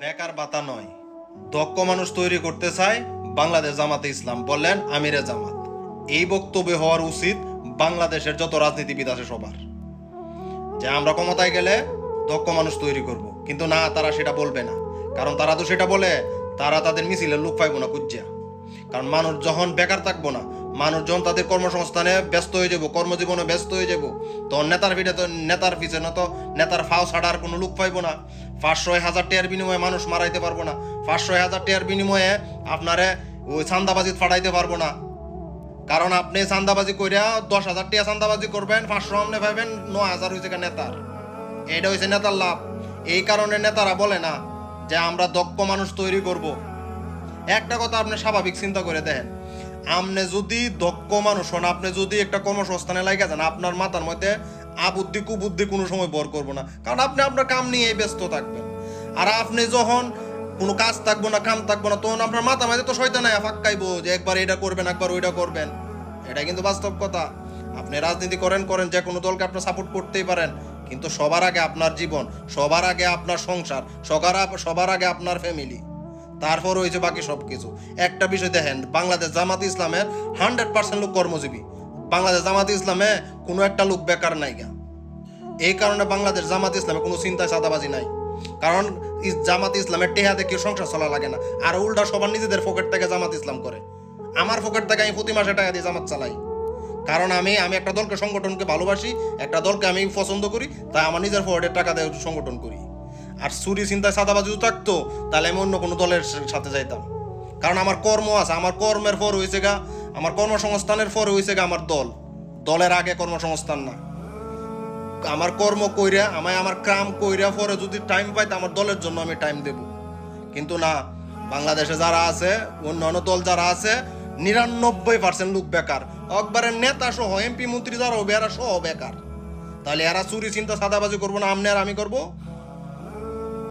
বেকার বাতা নয়। দক্ষ মানুষ তৈরি করতে চায় বাংলাদেশ জামাতে ইসলাম। বললেন আমিরে জামাত। এই বক্তব্য হওয়ার উচিত বাংলাদেশের যত রাজনীতিবিদ আছে সবার। যে আমরা ক্ষমতায় গেলে দক্ষ মানুষ তৈরি করব। কিন্তু না, তারা সেটা বলবে না। কারণ তারা তো সেটা বলে, তারা তাদের মিছিলের লোক পাইবো না কুজ্জা কারণ মানুষ যখন বেকার থাকব না মানুষ যখন তাদের কর্মসংস্থানে ব্যস্ত হয়ে যাব, কর্মজীবনে ব্যস্ত হয়ে যাব। তো নেতার পিঠে তো নেতার পিছনে তো নেতার ফাও ছাড়ার কোনো লোক পাইবো না। পাঁচশো হাজার টিয়ার বিনিময়ে মানুষ মারাইতে পারব না। পাঁচশো হাজার টিয়ার বিনিময়ে আপনারে ওই চান্দাবাজি ফাটাইতে পারব না। কারণ আপনি চান্দাবাজি কইরা দশ হাজার টিয়া চান্দাবাজি করবেন, পাঁচশো আপনি পাইবেন ন হাজার হয়েছে নেতার। এটা হয়েছে নেতার লাভ। এই কারণে নেতারা বলে না যে আমরা দক্ষ মানুষ তৈরি করব। একটা কথা আপনি স্বাভাবিক চিন্তা করে দেখেন। আপনি যদি দক্ষ মানুষ হন, আপনি যদি একটা কর্মসংস্থানে লাগে যান, আপনার মাথার মধ্যে আবুদ্ধি কুবুদ্ধি কোনো সময় বর করব না। কারণ আপনি আপনার কাম নিয়ে ব্যস্ত থাকবেন। আর আপনি যখন কোনো কাজ থাকব না, কাম থাকব না, তখন আপনার মাথা মাঝে তো শয়তান নাই ফাক্কাইবো যে একবার এটা করবেন, একবার ওইটা করবেন। এটা কিন্তু বাস্তব কথা। আপনি রাজনীতি করেন করেন, যে কোনো দলকে আপনি সাপোর্ট করতেই পারেন। কিন্তু সবার আগে আপনার জীবন, সবার আগে আপনার সংসার সবার সবার আগে আপনার ফ্যামিলি তারপর হয়েছে বাকি সব কিছু একটা বিষয় দেখেন, বাংলাদেশ জামাত ইসলামের হান্ড্রেড পার্সেন্ট লোক কর্মজীবী। বাংলাদেশ জামাত ইসলামে কোনো একটা লোক বেকার নাই গা। এই কারণে বাংলাদেশ জামাত ইসলামে কোনো চিন্তায় সাদাবাজি নাই। কারণ জামাত ইসলামের টেহা দেখে সংসার চলা লাগে না। আর উল্টা সবার নিজেদের পকেট থেকে জামাত ইসলাম করে। আমার পকেট থেকে আমি প্রতি মাসে টাকা দিয়ে জামাত চালাই। কারণ আমি আমি একটা দলকে সংগঠনকে ভালোবাসি, একটা দলকে আমি পছন্দ করি, তাই আমার নিজের পকেটের টাকা দিয়ে সংগঠন করি। আর চুরি চিন্তায় সাদাবাজিও থাকতো, তাহলে আমি অন্য কোনো দলের সাথে যাইতাম। কারণ আমার কর্ম আছে, আমার কর্মের পর হয়েছে গা, আমার কর্মসংস্থানের পর হয়েছে গা আমার দল। দলের আগে কর্মসংস্থান না। আমার কর্ম কইরা, আমায় আমার কাম কইরা পরে যদি টাইম পাই আমার দলের জন্য আমি টাইম দেব। কিন্তু না, বাংলাদেশে যারা আছে, অন্যান্য দল যারা আছে, নিরানব্বই পার্সেন্ট লোক বেকার। একবারের নেতা সহ এমপি মন্ত্রী যারা হবে, এরা সহ বেকার। তাহলে এরা চুরি চিন্তা সাদাবাজি করব না, আমনে আর আমি করব?